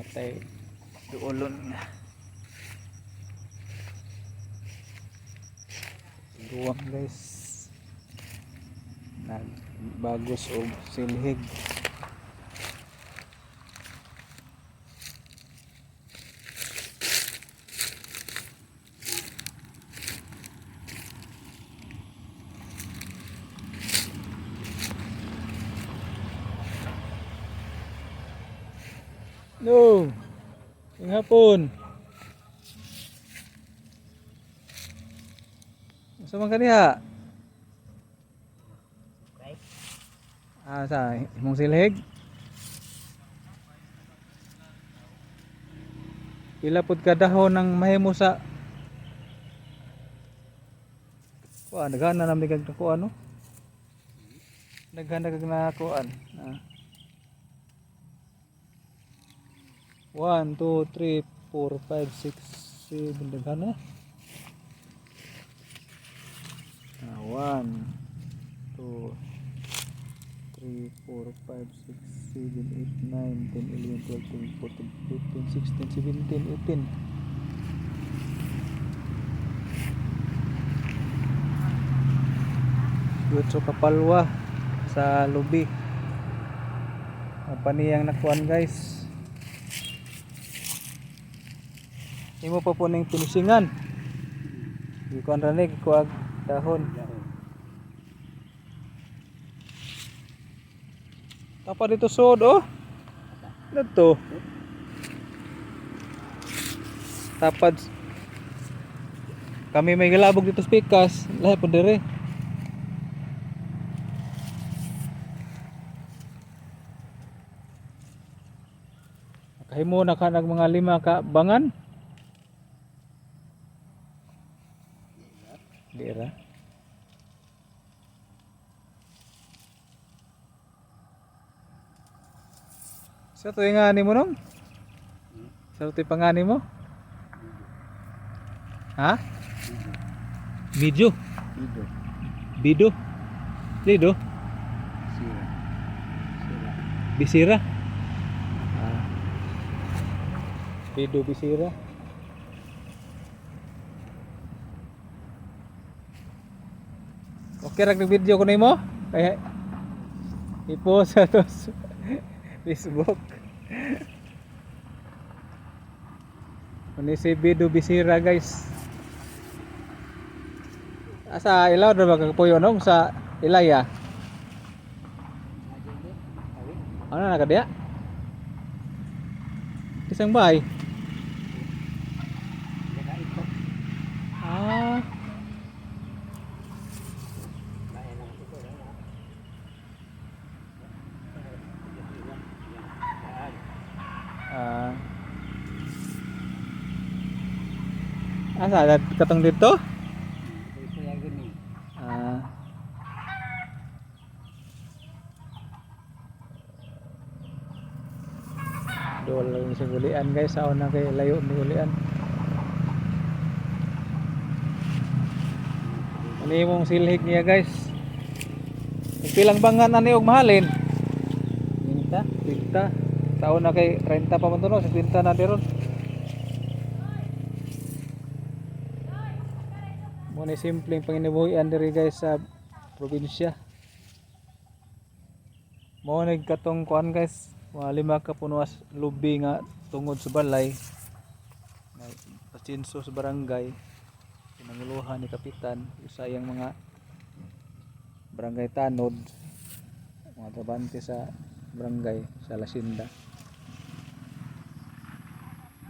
Natay duolon nga. Duwang guys. Nagbagos og silhig. No. Yung hapon. Sa man kaniha? Ah, sa imong silhig? Pila pud ka dahon mahimo sa Kuan, naghan na namin kag kuan no? Naghan na kag na kuan. Ah. 1, 2, 3, 4, 5, 6, 7, daghan. Ah, 1, 2, 3, 4, 5, 6, 7, 8, 9, 10, 11, 12, 13, 14, 15, 16, 17, 18. Yutso kapalwa sa lubi. Ang paniyang nakuan guys. Imo pa po ning pinisingan. Gikuan ra ni kuag dahon. Apa dito sod oh? Ano to? Tapad kami may galabog dito sa pikas. Lahat po dire. Kahimo na ka mga lima ka bangan. Di ra. Sa to nga ni mo nung? Sa to pangani mo? Ha? Video. Ido. Bido. Bido. Sira. Sira. Bisira. Ah. Bido bisira. Okay ra video ko nimo? Kaya i-post sa to Facebook. Ano si Bido bisira guys. Asa ilaw na ba kagpuyo nung sa Ilaya? Ano na kadya? Isang bahay. Ah. Ah. Asa ada katong dito? Ah. Dol lang sa gulian guys, sa una kay layo ni gulian. Ano yung silhig niya guys? Pilang bangan na ni og mahalin? Minta. 50. Sa una kay 30 pa man to no, 50 na diron. Muna simpleng panginabuhian diri guys sa probinsya. Mo nag katong kuan guys, mga lima ka punuas lubi nga tungod sa balay. Pasinso sa barangay. Pinanguluhan ni kapitan usayang mga barangay tanod mga trabante sa barangay sa Lasinda.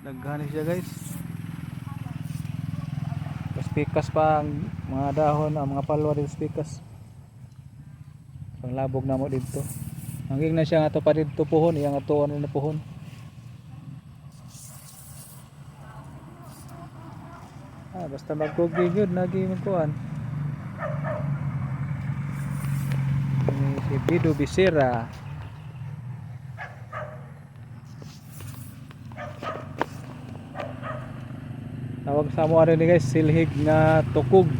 Naghani siya guys. Pikas pa ang mga dahon, ang mga palwa dito sa pikas. Panglabog na mo dito. Hanggang na siya nga to pa dito puhon, iyang atuan na puhon. Ah, basta magkugi yun, nagi magkuhan. Si Bido Bisira. tawag sa mo ano ni guys silhig nga tukog.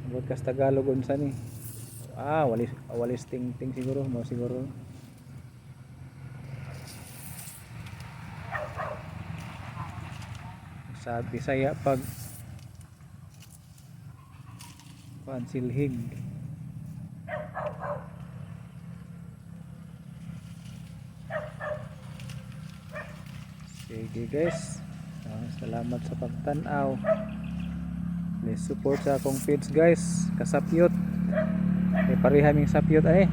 Sabot kas Tagalog unsa ni? Ah walis walis ting ting siguro mo siguro. Sa Bisaya pag pan silhig. Sige guys. Salamat sa pagtanaw. Please support sa akong page guys. Kasapyot. May parehaming sapyot ay